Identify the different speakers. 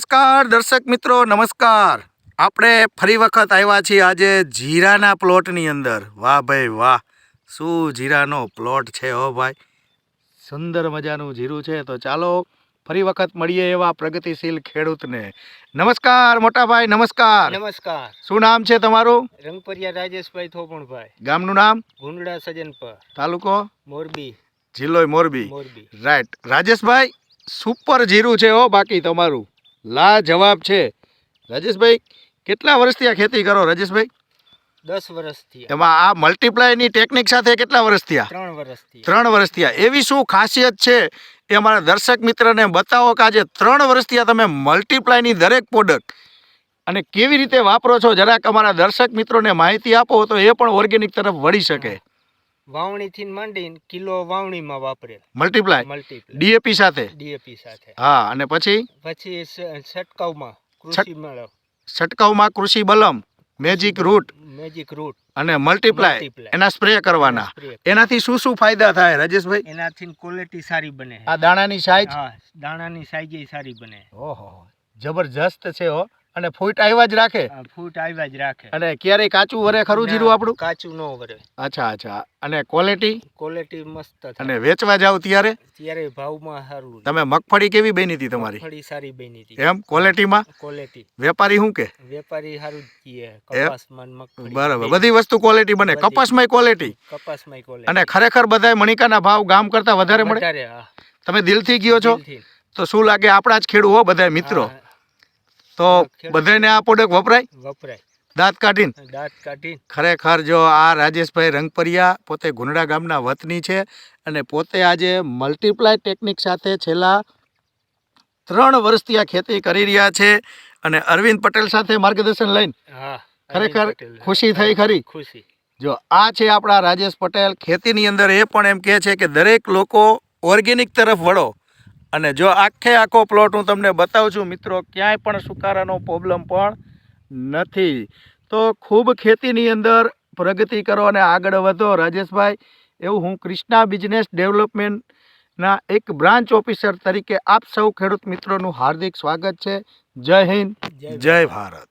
Speaker 1: નમસ્કાર દર્શક મિત્રો નમસ્કાર. આપણે ફરી વખત આવ્યા છીએ આજે જીરાના પ્લોટની અંદર. વાહ ભાઈ વાહ. શું જીરાનો પ્લોટ છે હો ભાઈ? સુંદર મજાનું જીરું છે. તો ચાલો ફરી વખત મળીએ એવા પ્રગતિશીલ ખેડૂતને. નમસ્કાર મોટાભાઈ નમસ્કાર.
Speaker 2: નમસ્કાર.
Speaker 1: શું નામ છે તમારું?
Speaker 2: રંગપરિયા રાજેશભાઈ થોપણભાઈ
Speaker 1: ગામનું નામ?
Speaker 2: ગુંડડા સજનપર.
Speaker 1: તાલુકો?
Speaker 2: મોરબી.
Speaker 1: જિલ્લો મોરબી.
Speaker 2: મોરબી.
Speaker 1: રાઈટ રાજેશભાઈ સુપર જીરું છે હો બાકી તમારું. લા જવાબ છે. રાજેશભાઈ કેટલા વર્ષથી આ ખેતી કરો રાજેશભાઈ?
Speaker 2: દસ વર્ષથી
Speaker 1: એમાં આ મલ્ટીપ્લાયની ટેકનિક સાથે કેટલા વર્ષથી આ
Speaker 2: ત્રણ વર્ષથી
Speaker 1: ત્રણ વર્ષથી આ એવી શું ખાસિયત છે એ અમારા દર્શક મિત્રને બતાવો કે આજે ત્રણ વર્ષથી આ તમે મલ્ટીપ્લાયની દરેક પ્રોડક્ટ અને કેવી રીતે વાપરો છો? જરાક અમારા દર્શક મિત્રોને માહિતી આપો તો એ પણ ઓર્ગેનિક તરફ વળી શકે.
Speaker 2: વાવણીથી માંડીને કિલો વાવણીમાં વાપરે
Speaker 1: મલ્ટીપ્લાય
Speaker 2: મલ્ટીપ્લાય
Speaker 1: ડીએપી સાથે?
Speaker 2: ડીએપી સાથે.
Speaker 1: હા અને પછી?
Speaker 2: પછી છટકાવમાં કૃષિ મેળવ
Speaker 1: છટકાવમાં કૃષિ બલમ મેજિક રૂટ
Speaker 2: મેજિક રૂટ
Speaker 1: અને મલ્ટીપ્લાય એના સ્પ્રે કરવાના. એનાથી શું શું ફાયદા થાય રાજેશભાઈ?
Speaker 2: એનાથી ક્વોલિટી સારી બને.
Speaker 1: આ દાણાની સાઈઝ
Speaker 2: હા દાણાની સાઈઝ સારી બને.
Speaker 1: ઓહો જબરજસ્ત છે હો. અને ફૂટ આવ્યા જ રાખે?
Speaker 2: ફૂટ આવ્યા જ રાખે.
Speaker 1: અને ક્યારેય કાચું વરે ખરું જીરું આપણું?
Speaker 2: કાચું ન વરે.
Speaker 1: અચ્છા અચ્છા. અને ક્વોલિટી
Speaker 2: ક્વોલિટી મસ્ત
Speaker 1: અને વેચવા જાવ ત્યારે?
Speaker 2: ત્યારે ભાવમાં સારું
Speaker 1: તમે મગફળી કેવી બની હતી તમારી?
Speaker 2: મગફળી સારી બની હતી.
Speaker 1: એમ? ક્વોલિટીમાં
Speaker 2: ક્વોલિટી
Speaker 1: વેપારી શું કે?
Speaker 2: વેપારી સારું જ કપાસમાં મગફળી.
Speaker 1: બરાબર. બધી વસ્તુ ક્વોલિટી બને. કપાસમાં ક્વોલિટી
Speaker 2: કપાસમાં ક્વોલિટી
Speaker 1: અને ખરેખર બધાય મણિકાના ભાવ ગામ કરતા વધારે મળે? તમે દિલથી ગયો છો? તો શું લાગે આપણા જ ખેડૂ હો બધા મિત્રો? તો. બધાને આ પ્રોડક્ટ વપરાય?
Speaker 2: વપરાય.
Speaker 1: દાંત કાઢીને?
Speaker 2: દાંત કાઢીને.
Speaker 1: ખરેખર જો આ રાજેશભાઈ રંગપરિયા પોતે ગુંડડા ગામના વતની છે અને પોતે આજે મલ્ટીપ્લાય ટેકનિક સાથે છેલ્લા ત્રણ વર્ષથી આ ખેતી કરી રહ્યા છે અને અરવિંદ પટેલ સાથે માર્ગદર્શન લઈને ખરેખર ખુશી થઈ ખરી.
Speaker 2: ખુશી.
Speaker 1: જો આ છે આપણા રાજેશ પટેલ ખેતીની અંદર એ પણ એમ કહે છે કે દરેક લોકો ઓર્ગેનિક તરફ વળો. અને જો આખે આખો પ્લોટ હું તમને બતાવું છું, મિત્રો, ક્યાંય પણ સુકારાનો પ્રોબ્લેમ પણ નથી. તો ખૂબ ખેતીની અંદર પ્રગતિ કરો અને આગળ વધો. રાજેશભાઈ, એવું હું કૃષ્ણા બિઝનેસ ડેવલપમેન્ટના એક બ્રાન્ચ ઓફિસર તરીકે આપ સૌ ખેડૂત મિત્રોનું હાર્દિક સ્વાગત છે. જય હિન્દ. જય ભારત.